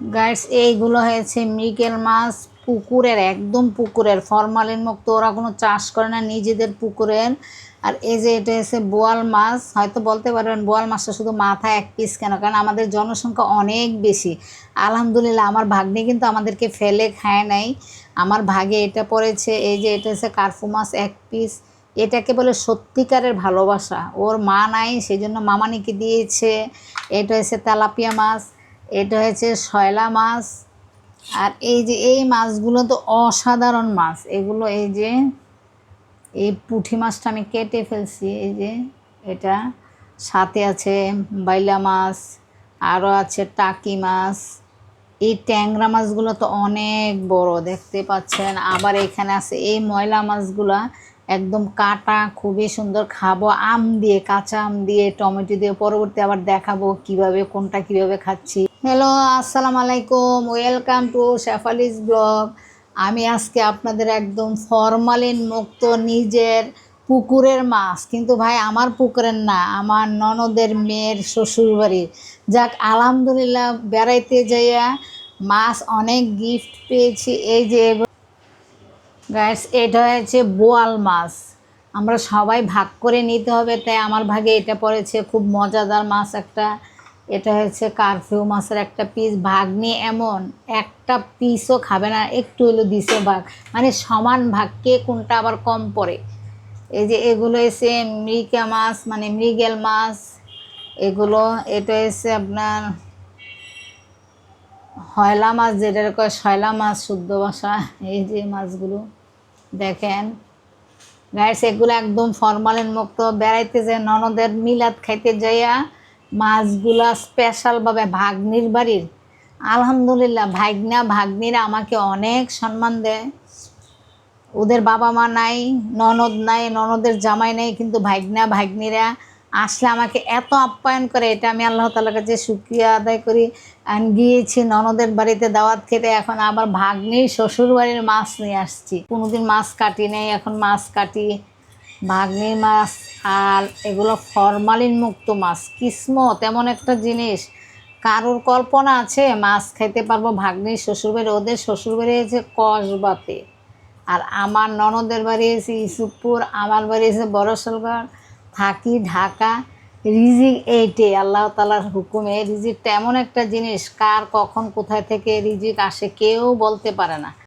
Guides এইগুলো হয়েছে মৃগেল মাছ, পুকুরের, একদম পুকুরের, ফরমালিন মুক্ত, ওরা কোনো চাষ করে না, নিজেদের পুকুরের। আর এই যে এটা হচ্ছে বোয়াল মাছ, হয়তো বলতে পারবেন বোয়াল মাছটা শুধু মাথায় এক পিস কেন? কারণ আমাদের জনসংখ্যা অনেক বেশি। আলহামদুলিল্লাহ, আমার ভাগ্নে কিন্তু আমাদেরকে ফেলে খায় নাই। আমার ভাগে এটা পড়েছে, এই যে এটা হচ্ছে কার্ফু মাছ এক পিস এটাকে বলে সত্যিকারের ভালোবাসা। ওর মা নাই সেই জন্য মামানিকে দিয়েছে। এটা হচ্ছে তেলাপিয়া মাছ। এটা হয়েছে শয়লা মাছ। আর এই যে এই মাছগুলো তো অসাধারণ মাছ। এগুলো এই যে, এই পুঁটি মাছটা আমি কেটে ফেলছি, এই যে এটা। সাথে আছে বাইলা মাছ আরও আছে টাকি মাছ। এই ট্যাংরা মাছগুলো তো অনেক বড়, দেখতে পাচ্ছেন। আবার এখানে আছে এই ময়লা মাছগুলা একদম কাটা, খুবই সুন্দর। খাব আম দিয়ে, কাঁচা আম দিয়ে, টমেটো দিয়ে। পরবর্তী আবার দেখাবো কীভাবে, কোনটা কীভাবে খাচ্ছি। হ্যালো আসসালামু আলাইকুম ওয়েলকাম টু শেফালিস ব্লগ আমি আজকে আপনাদের একদম ফরমালিন মুক্ত নিজের পুকুরের মাছ। কিন্তু ভাই, আমার পুকুরের না, আমার ননদের মেয়ের শ্বশুরবাড়ির। যাক, আলহামদুলিল্লাহ, বেড়াইতে যাইয়া মাছ অনেক গিফট পেয়েছি। এই যে গাইস এটা হয়েছে বোয়াল মাছ। আমরা সবাই ভাগ করে নিতে হবে, তাই আমার ভাগে এটা পড়েছে। খুব মজাদার মাছ একটা। এটা হচ্ছে কারফিউ মাছের একটা পিস ভাগ নিয়ে এমন একটা পিসও খাবে না, একটু হলো দিছে ভাগ। মানে সমান ভাগ, কে কোনটা আবার কম পড়ে? এই যে এগুলো এসে মৃগা মাছ মানে মৃগেল মাছ। এগুলো, এটা এসে আপনার হয়লা মাছ যেটা কয় শয়লা মাছ, শুদ্ধ ভাষা। এই যে মাছগুলো, দেখেন। গাইস এগুলো একদম ফরমালিন মুক্ত বেড়াইতে যায়, ননদের মিলাদ খাইতে যাইয়া মাছগুলা স্পেশালভাবে ভাগ্নির বাড়ির। আলহামদুলিল্লাহ, ভাগ্না, ভাগ্নিরা আমাকে অনেক সম্মান দেয়। ওদের বাবা মা নাই, ননদ নাই, ননদের জামাই নাই, কিন্তু ভাগ্না, ভাগ্নিরা আসলে আমাকে এত আপ্যায়ন করে, এটা আমি আল্লাহ তালার কাছে শুক্রিয়া আদায় করি। গিয়েছি ননদের বাড়িতে দাওয়াত খেতে, এখন আবার ভাগ্নির শ্বশুর বাড়ির মাছ নিয়ে আসছি। কোনোদিন মাছ কাটি নেই, এখন মাছ কাটি। ভাগ্নির মাছ আর এগুলো ফরমালিন মুক্ত মাছ, কিসমত, এমন একটা জিনিস। কারোর কল্পনা আছে, মাছ খাইতে পারব ভাগ্নির শ্বশুরবাড়ি, ওদের শ্বশুরবাড়ি হয়েছে কসবাতে। আর আমার ননদের বাড়ি এসে ইসুপুর, আমার বাড়ি এসে বড়সলগড় থাকি ঢাকা। রিজিক এইটে, আল্লাহ তালার হুকুমে। রিজিকটা এমন একটা জিনিস, কার কখন কোথায় থেকে রিজিক আসে কেউ বলতে পারে না।